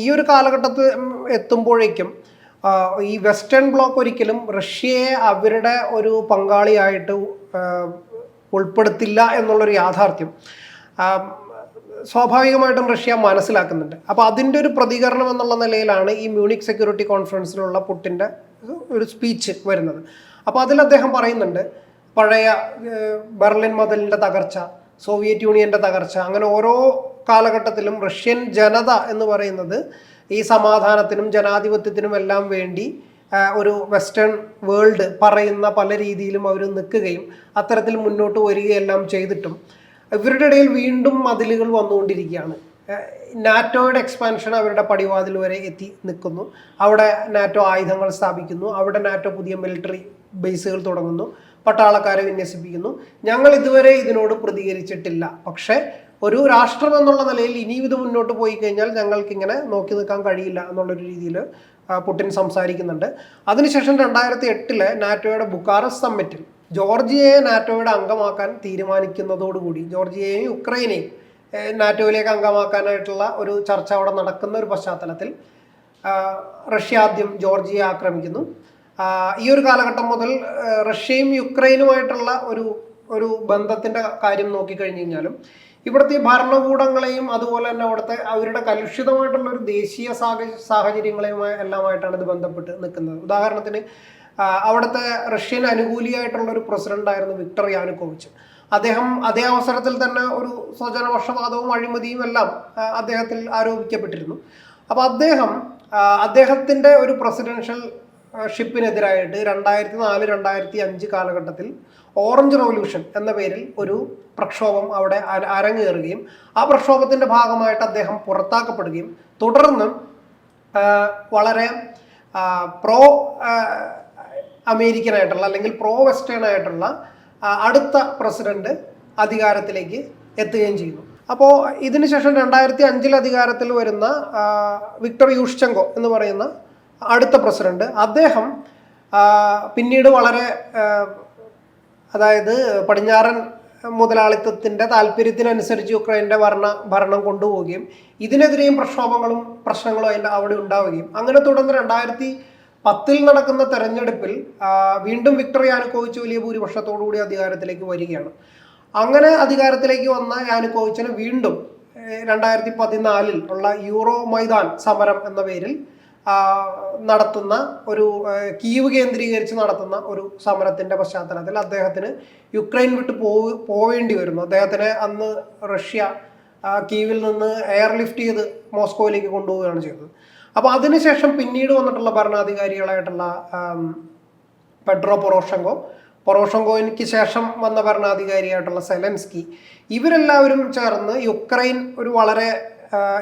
ഈ ഒരു കാലഘട്ടത്തിൽ എത്തുമ്പോഴേക്കും ഈ വെസ്റ്റേൺ ബ്ലോക്ക് ഒരിക്കലും റഷ്യയെ അവരുടെ ഒരു പങ്കാളിയായിട്ട് ഉൾപ്പെടുത്തില്ല എന്നുള്ളൊരു യാഥാർത്ഥ്യം സ്വാഭാവികമായിട്ടും റഷ്യ മനസ്സിലാക്കുന്നുണ്ട്. അപ്പോൾ അതിന്റെ ഒരു പ്രതികരണം എന്നുള്ള നിലയിലാണ് ഈ മ്യൂണിക് സെക്യൂരിറ്റി കോൺഫറൻസിലുള്ള പുട്ടിന്റെ ഒരു സ്പീച്ച് വരുന്നത്. അപ്പോൾ അതിൽ അദ്ദേഹം പറയുന്നുണ്ട് പഴയ ബെർലിൻ മതിലിന്റെ തകർച്ച സോവിയറ്റ് യൂണിയന്റെ തകർച്ച അങ്ങനെ ഓരോ കാലഘട്ടത്തിലും റഷ്യൻ ജനത എന്ന് പറയുന്നത് ഈ സമാധാനത്തിനും ജനാധിപത്യത്തിനും എല്ലാം വേണ്ടി ഒരു വെസ്റ്റേൺ വേൾഡ് പറയുന്ന പല രീതിയിലും അവർ നിൽക്കുകയും അത്തരത്തിൽ മുന്നോട്ട് വരികയെല്ലാം ചെയ്തിട്ടും ഇവരുടെ ഇടയിൽ വീണ്ടും മതിലുകൾ വന്നുകൊണ്ടിരിക്കുകയാണ്. നാറ്റോയുടെ എക്സ്പാൻഷൻ അവരുടെ പടിവാതിൽ വരെ എത്തി നിൽക്കുന്നു. അവിടെ നാറ്റോ ആയുധങ്ങൾ സ്ഥാപിക്കുന്നു. അവിടെ നാറ്റോ പുതിയ മിലിറ്ററി ബേസുകൾ തുടങ്ങുന്നു. പട്ടാളക്കാരെ വിന്യസിപ്പിക്കുന്നു. ഞങ്ങൾ ഇതുവരെ ഇതിനോട് പ്രതികരിച്ചിട്ടില്ല. പക്ഷേ ഒരു രാഷ്ട്രം എന്നുള്ള നിലയിൽ ഇനിയും ഇത് മുന്നോട്ട് പോയി കഴിഞ്ഞാൽ ഞങ്ങൾക്ക് ഇങ്ങനെ നോക്കി നിൽക്കാൻ കഴിയില്ല എന്നുള്ളൊരു രീതിയിൽ പുടിൻ സംസാരിക്കുന്നുണ്ട്. അതിനുശേഷം രണ്ടായിരത്തി എട്ടിലെ നാറ്റോയുടെ ബുക്കാറസ് സമ്മിറ്റിൽ ജോർജിയയെ നാറ്റോയുടെ അംഗമാക്കാൻ തീരുമാനിക്കുന്നതോടുകൂടി ജോർജിയയെയും യുക്രൈനെയും നാറ്റോയിലേക്ക് അംഗമാക്കാനായിട്ടുള്ള ഒരു ചർച്ച അവിടെ നടക്കുന്ന ഒരു പശ്ചാത്തലത്തിൽ റഷ്യ ആദ്യം ജോർജിയയെ ആക്രമിക്കുന്നു. ഈ ഒരു കാലഘട്ടം മുതൽ റഷ്യയും യുക്രൈനുമായിട്ടുള്ള ഒരു ഒരു ബന്ധത്തിന്റെ കാര്യം നോക്കിക്കഴിഞ്ഞു കഴിഞ്ഞാലും ഇവിടുത്തെ ഭരണകൂടങ്ങളെയും അതുപോലെ തന്നെ അവിടുത്തെ അവരുടെ കലുഷിതമായിട്ടുള്ള ഒരു ദേശീയ സാഹ സാഹചര്യങ്ങളെയുമായി എല്ലാമായിട്ടാണ് ഇത് ബന്ധപ്പെട്ട് നിൽക്കുന്നത്. ഉദാഹരണത്തിന് അവിടുത്തെ റഷ്യൻ അനുകൂലിയായിട്ടുള്ള ഒരു പ്രസിഡന്റ് ആയിരുന്നു വിക്ടർ യാനുക്കോവിച്ച്. അദ്ദേഹം അതേ അവസരത്തിൽ തന്നെ ഒരു സ്വജനപക്ഷപാതവും അഴിമതിയും എല്ലാം അദ്ദേഹത്തിൽ ആരോപിക്കപ്പെട്ടിരുന്നു. അപ്പോൾ അദ്ദേഹം അദ്ദേഹത്തിന്റെ ഒരു പ്രസിഡൻഷ്യൽ ഷിപ്പിനെതിരായിട്ട് രണ്ടായിരത്തി നാല് രണ്ടായിരത്തി അഞ്ച് കാലഘട്ടത്തിൽ ഓറഞ്ച് റവല്യൂഷൻ എന്ന പേരിൽ ഒരു പ്രക്ഷോഭം അവിടെ അരങ്ങേറുകയും ആ പ്രക്ഷോഭത്തിന്റെ ഭാഗമായിട്ട് അദ്ദേഹം പുറത്താക്കപ്പെടുകയും തുടർന്നും വളരെ പ്രോ അമേരിക്കൻ ആയിട്ടുള്ള അല്ലെങ്കിൽ പ്രോ വെസ്റ്റേൺ ആയിട്ടുള്ള അടുത്ത പ്രസിഡന്റ് അധികാരത്തിലേക്ക് എത്തുകയും ചെയ്യുന്നു. അപ്പോൾ ഇതിനുശേഷം രണ്ടായിരത്തി അഞ്ചിൽ അധികാരത്തിൽ വരുന്ന വിക്ടർ യൂഷ്ചെങ്കോ എന്ന് പറയുന്ന അടുത്ത പ്രസിഡന്റ് അദ്ദേഹം പിന്നീട് വളരെ അതായത് പടിഞ്ഞാറൻ മുതലാളിത്തത്തിന്റെ താല്പര്യത്തിനനുസരിച്ച് യുക്രൈന്റെ ഭരണ ഭരണം കൊണ്ടുപോവുകയും ഇതിനെതിരെയും പ്രക്ഷോഭങ്ങളും പ്രശ്നങ്ങളും അതിന്റെ അവിടെ ഉണ്ടാവുകയും. അങ്ങനെ തുടർന്ന് രണ്ടായിരത്തി പത്തിൽ നടക്കുന്ന തെരഞ്ഞെടുപ്പിൽ വീണ്ടും വിക്ടർ യാനുക്കോവിച്ച് വലിയ ഭൂരിപക്ഷത്തോടുകൂടി അധികാരത്തിലേക്ക് വരികയാണ്. അങ്ങനെ അധികാരത്തിലേക്ക് വന്ന യാനുക്കോവിച്ചിന് വീണ്ടും രണ്ടായിരത്തി പതിനാലിൽ ഉള്ള യൂറോ മൈതാൻ സമരം എന്ന പേരിൽ നടത്തുന്ന ഒരു കീവ് കേന്ദ്രീകരിച്ച് നടത്തുന്ന ഒരു സമരത്തിന്റെ പശ്ചാത്തലത്തിൽ അദ്ദേഹത്തിന് യുക്രൈൻ വിട്ട് പോവ് പോവേണ്ടി വരുന്നു. അദ്ദേഹത്തിനെ അന്ന് റഷ്യ കീവിൽ നിന്ന് എയർലിഫ്റ്റ് ചെയ്ത് മോസ്കോയിലേക്ക് കൊണ്ടുപോവുകയാണ് ചെയ്തത്. അപ്പോൾ അതിനുശേഷം പിന്നീട് വന്നിട്ടുള്ള ഭരണാധികാരികളായിട്ടുള്ള പെട്രോ പൊറോഷങ്കോ പൊറോഷങ്കോയ്ക്ക് ശേഷം വന്ന ഭരണാധികാരിയായിട്ടുള്ള സെലൻസ്കി ഇവരെല്ലാവരും ചേർന്ന് യുക്രൈൻ ഒരു വളരെ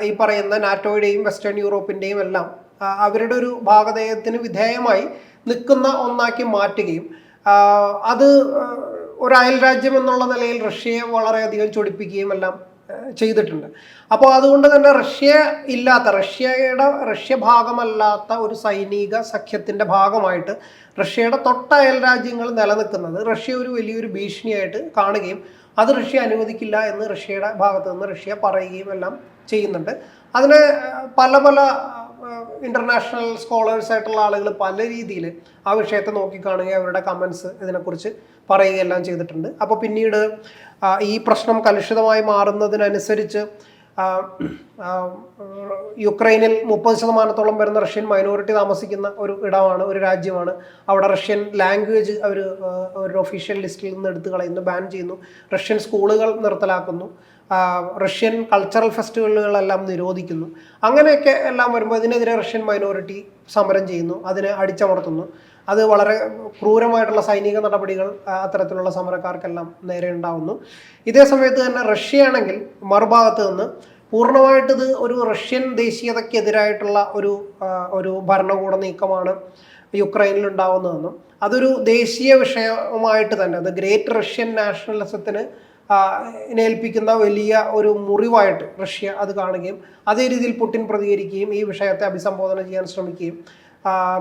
ഈ പറയുന്ന നാറ്റോയുടെയും വെസ്റ്റേൺ യൂറോപ്പിന്റെയും എല്ലാം അവരുടെ ഒരു ഭാഗധേയത്തിന് വിധേയമായി നിൽക്കുന്ന ഒന്നാക്കി മാറ്റുകയും അത് ഒരു അയൽ രാജ്യം എന്നുള്ള നിലയിൽ റഷ്യയെ വളരെയധികം ചൊടിപ്പിക്കുകയും എല്ലാം ചെയ്തിട്ടുണ്ട്. അപ്പോൾ അതുകൊണ്ട് തന്നെ റഷ്യ ഇല്ലാത്ത റഷ്യയുടെ റഷ്യ ഭാഗമല്ലാത്ത ഒരു സൈനിക സഖ്യത്തിന്റെ ഭാഗമായിട്ട് റഷ്യയുടെ തൊട്ട അയൽ രാജ്യങ്ങൾ നിലനിൽക്കുന്നത് റഷ്യ ഒരു വലിയൊരു ഭീഷണിയായിട്ട് കാണുകയും അത് റഷ്യ അനുവദിക്കില്ല എന്ന് റഷ്യയുടെ ഭാഗത്തു നിന്ന് റഷ്യ പറയുകയും എല്ലാം ചെയ്യുന്നുണ്ട്. അതിന് പല പല ഇന്റർനാഷണൽ സ്കോളേഴ്സ് ആയിട്ടുള്ള ആളുകൾ പല രീതിയിൽ ആ വിഷയത്തെ നോക്കിക്കാണുകയും അവരുടെ കമൻസ് ഇതിനെക്കുറിച്ച് പറയുകയെല്ലാം ചെയ്തിട്ടുണ്ട്. അപ്പോൾ പിന്നീട് ഈ പ്രശ്നം കലുഷിതമായി മാറുന്നതിനനുസരിച്ച് യുക്രൈനിൽ മുപ്പത് ശതമാനത്തോളം വരുന്ന റഷ്യൻ മൈനോറിറ്റി താമസിക്കുന്ന ഒരു ഇടമാണ് ഒരു രാജ്യമാണ്. അവിടെ റഷ്യൻ ലാംഗ്വേജ് അവർ ഒരു ഒഫീഷ്യൽ ലിസ്റ്റിൽ നിന്ന് എടുത്തു കളയുന്നു ബാൻ ചെയ്യുന്നു. റഷ്യൻ സ്കൂളുകൾ നിർത്തലാക്കുന്നു. Russian cultural ഫെസ്റ്റിവലുകളെല്ലാം നിരോധിക്കുന്നു. അങ്ങനെയൊക്കെ എല്ലാം വരുമ്പോൾ ഇതിനെതിരെ റഷ്യൻ മൈനോറിറ്റി സമരം ചെയ്യുന്നു അതിനെ അടിച്ചമർത്തുന്നു. അത് വളരെ ക്രൂരമായിട്ടുള്ള സൈനിക നടപടികൾ അത്തരത്തിലുള്ള സമരക്കാർക്കെല്ലാം നേരെ ഉണ്ടാവുന്നു. ഇതേ സമയത്ത് തന്നെ റഷ്യയാണെങ്കിൽ മറുഭാഗത്ത് നിന്ന് പൂർണമായിട്ട് ഇത് ഒരു റഷ്യൻ ദേശീയതയ്ക്കെതിരായിട്ടുള്ള ഒരു ഒരു ഭരണകൂട നീക്കമാണ് യുക്രൈനിൽ ഉണ്ടാവുന്നതെന്നും അതൊരു ദേശീയ വിഷയമായിട്ട് തന്നെ അത് ഗ്രേറ്റ് റഷ്യൻ നാഷണലിസത്തിന് ഏൽപ്പിക്കുന്ന വലിയ ഒരു മുറിവായിട്ട് റഷ്യ അത് കാണുകയും അതേ രീതിയിൽ പുടിൻ പ്രതികരിക്കുകയും ഈ വിഷയത്തെ അഭിസംബോധന ചെയ്യാൻ ശ്രമിക്കുകയും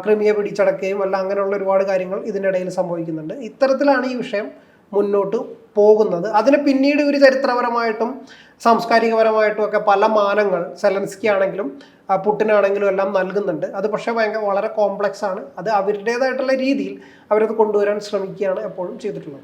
ക്രിമിയെ പിടിച്ചടക്കുകയും അല്ല അങ്ങനെയുള്ള ഒരുപാട് കാര്യങ്ങൾ ഇതിനിടയിൽ സംഭവിക്കുന്നുണ്ട്. ഇത്തരത്തിലാണ് ഈ വിഷയം മുന്നോട്ട് പോകുന്നത്. അതിന് പിന്നീട് ഒരു ചരിത്രപരമായിട്ടും സാംസ്കാരികപരമായിട്ടും ഒക്കെ പല മാനങ്ങൾ സെലൻസ്കി ആണെങ്കിലും പുട്ടിനാണെങ്കിലും എല്ലാം നൽകുന്നുണ്ട്. അത് പക്ഷേ ഭയങ്കര വളരെ കോംപ്ലക്സ് ആണ് അത് അവരുടേതായിട്ടുള്ള രീതിയിൽ അവരത് കൊണ്ടുവരാൻ ശ്രമിക്കുകയാണ് എപ്പോഴും ചെയ്തിട്ടുള്ളത്.